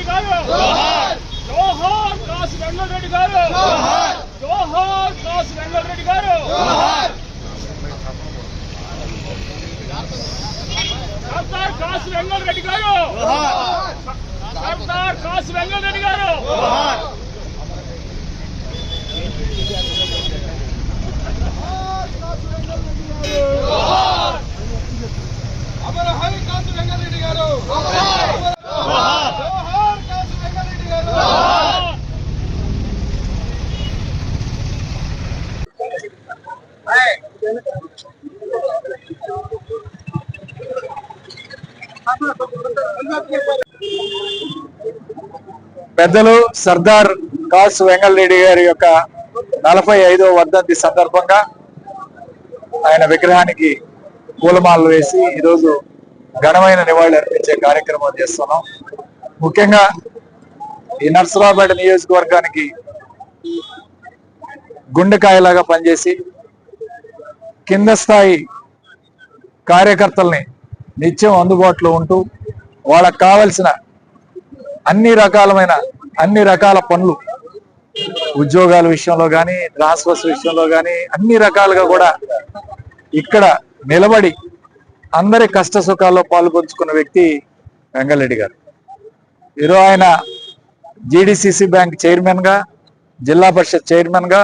వెంగళరెడ్డి గారు! జోహార్! కాసు వెంగళరెడ్డి గారు! జోహార్! కాసు వెంగళరెడ్డి గారు! సర్దార్ కాసు వెంగళరెడ్డి గారు! సర్దార్ కాసు వెంగళరెడ్డి గారు అమర హరి కాసు వెంకటరెడ్డి గారు జోహార్ కాసు వెంకటరెడ్డి గారు పెద్దలు సర్దార్ కాసు వెంగళరెడ్డి గారి యొక్క నలభై ఐదో వర్ధంతి సందర్భంగా ఆయన విగ్రహానికి పూలమాలలు వేసి ఈరోజు ఘనమైన నివాళులు అర్పించే కార్యక్రమం చేస్తున్నాం. ముఖ్యంగా ఈ నర్సరావుపేట నియోజకవర్గానికి గుండెకాయలాగా పనిచేసి కింద స్థాయి కార్యకర్తల్ని నిత్యం అందుబాటులో ఉంటూ వాళ్ళకు కావలసిన అన్ని రకాలమైన అన్ని రకాల పనులు ఉద్యోగాల విషయంలో కానీ ట్రాన్స్ఫర్స్ విషయంలో కానీ అన్ని రకాలుగా కూడా ఇక్కడ నిలబడి అందరి కష్ట సుఖాల్లో పాల్పంచుకున్న వ్యక్తి వెంగళరెడ్డి గారు. ఈరోజు ఆయన జీడిసిసి బ్యాంక్ చైర్మన్గా జిల్లా పరిషత్ చైర్మన్గా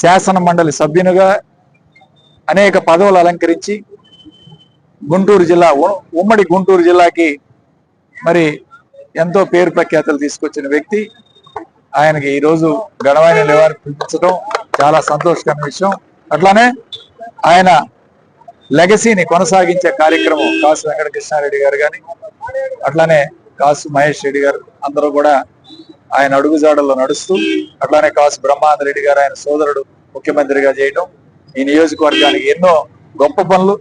శాసన మండలి సభ్యునిగా అనేక పదవులు అలంకరించి గుంటూరు జిల్లా ఉమ్మడి గుంటూరు జిల్లాకి మరి ఎంతో పేరు ప్రఖ్యాతలు తీసుకొచ్చిన వ్యక్తి. ఆయనకి ఈరోజు గణమైన నివారణ పిలిపించడం చాలా సంతోషకరమైన విషయం. అట్లానే ఆయన లెగసీని కొనసాగించే కార్యక్రమం కాసు వెంకటకృష్ణారెడ్డి గారు కానీ అట్లానే కాసు మహేష్ రెడ్డి గారు అందరూ కూడా ఆయన అడుగుజాడల్లో నడుస్తూ అట్లానే కాసు బ్రహ్మానంద రెడ్డి గారు ఆయన సోదరుడు ముఖ్యమంత్రిగా చేయడం ఈ నియోజకవర్గానికి ఎన్నో గొప్ప పనులు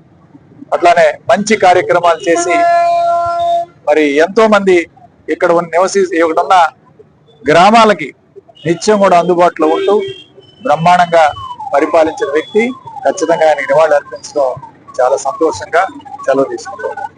అట్లానే మంచి కార్యక్రమాలు చేసి మరి ఎంతో మంది ఇక్కడ ఉన్న నివసి ఇక్కడ ఉన్న గ్రామాలకి నిత్యం కూడా అందుబాటులో ఉంటూ బ్రహ్మాండంగా పరిపాలించిన వ్యక్తి ఖచ్చితంగా ఆయనకి నివాళులు అర్పించడం చాలా సంతోషంగా సెలవు తీసుకుంటాం